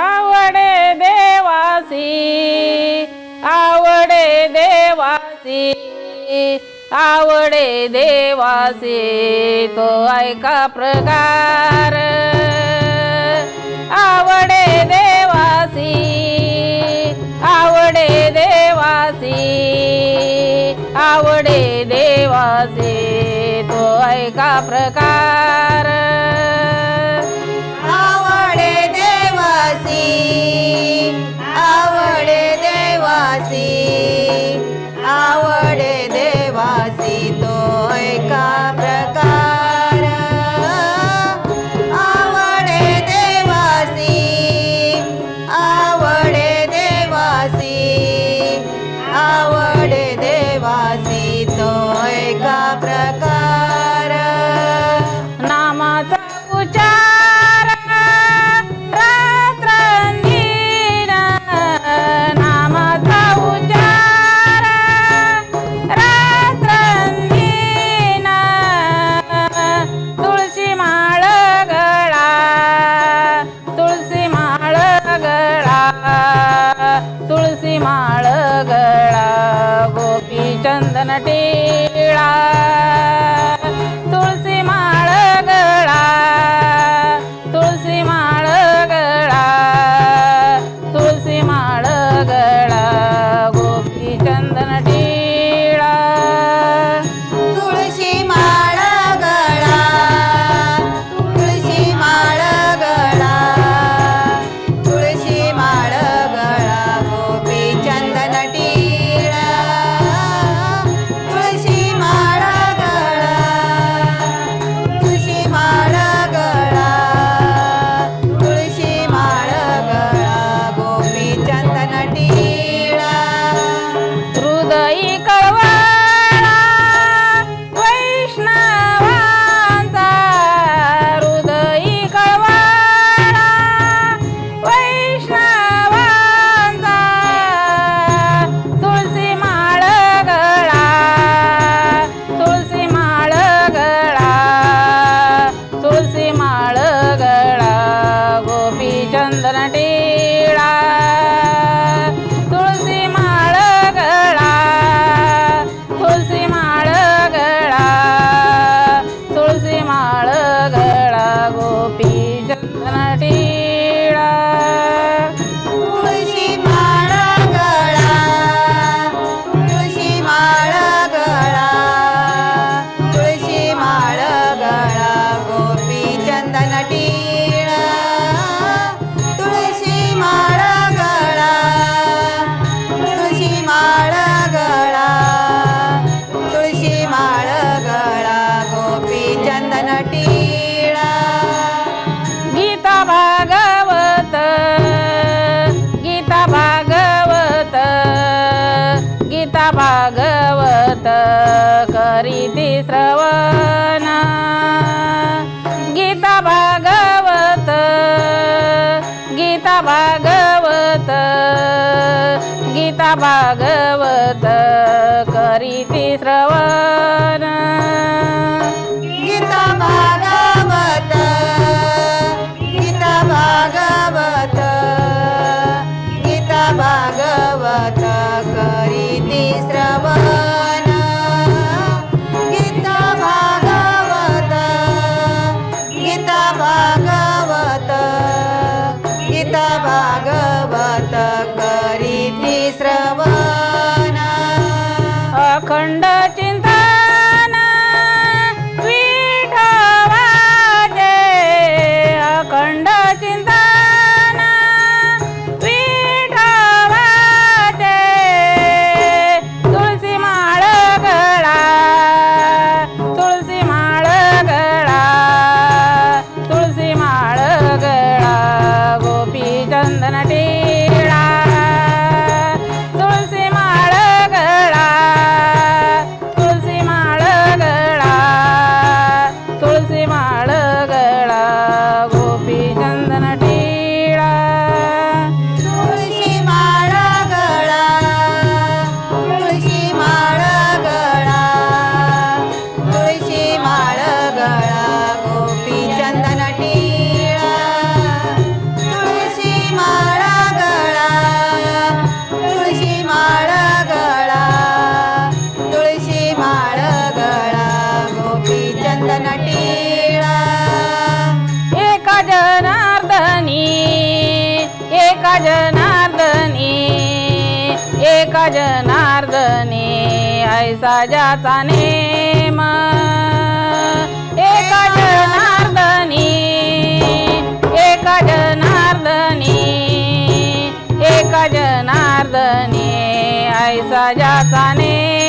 आवडे देवासी आवडे देवासी आवडे देवासी तो ऐका प्रकार. आवडे देवासी आवडे देवासी आवडे देवासी तो ऐका प्रकार. प्रकार. नामाचा उचार रात्रंगीण नामाचा उचार रात्रंगीण माळ गळा. तुळशी माळ गळा. तुळशी माळ गळा. चंदन टिळा. गीता भागवत गीता भागवत करीती श्रवण. ऐसा ज्याचा नेम. एका जनार्दनी एका जनार्दनी एका जनार्दनी ऐसा ज्याचा नेम.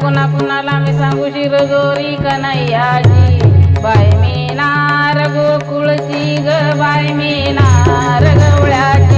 कुणा कुणाला मी सांगू शिर गोरी कनैयाची बाय मी नार गोकुळची ग बाय मी नार गवळ्याची.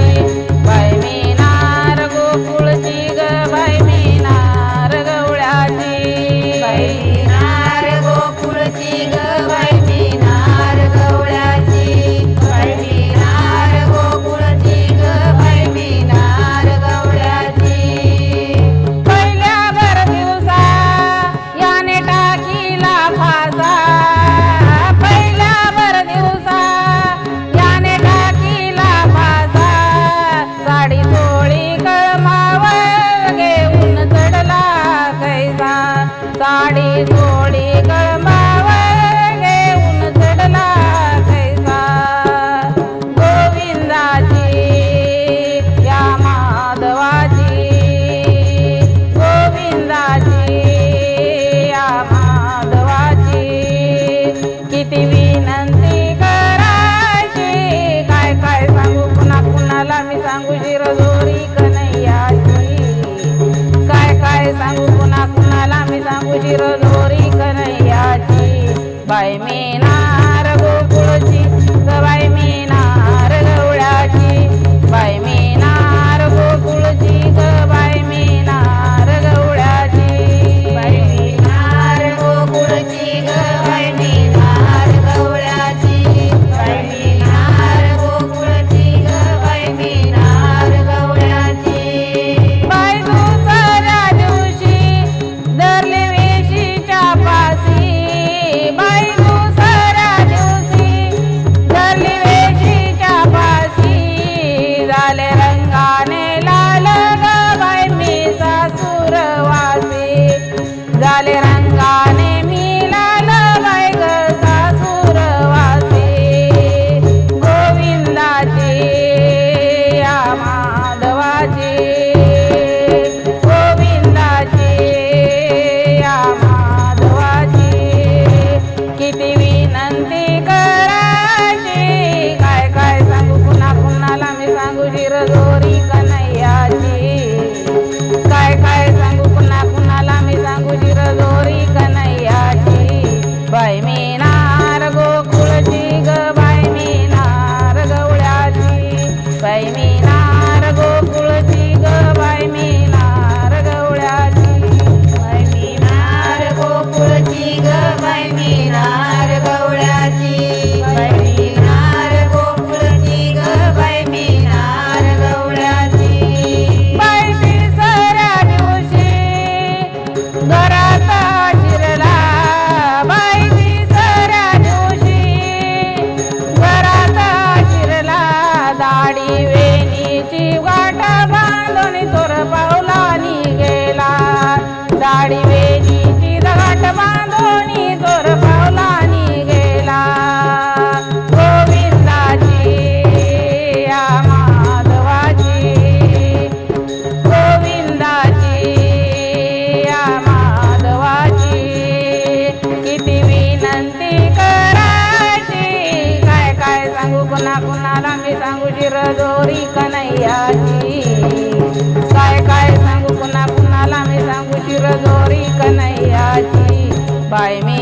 बाई मी गोकुळची ग बाई गौरी कन्हैयाची काय काय सांगू कुणा कुणाला मी सांगू शिर गौरी कन्हैयाची बाय मी